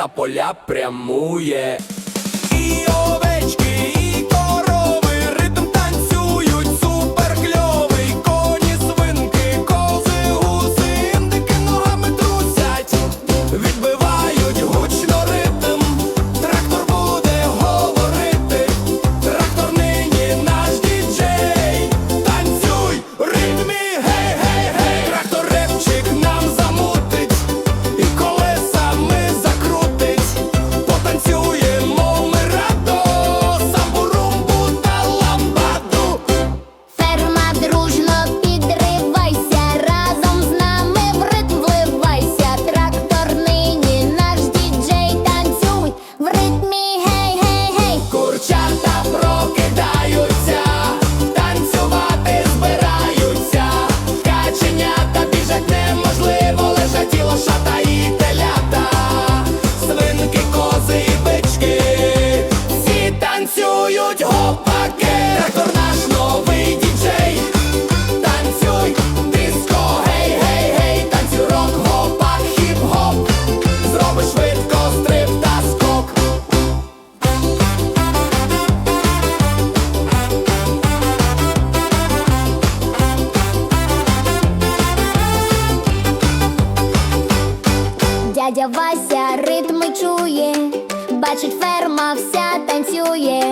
на поля прямує. І овечки, і корови, ритм танцюють, супер кльовий, коні, свинки, кози, гуси, індики ногами трусять. Відбив Дядя Вася ритми чує, бачить ферма, вся танцює.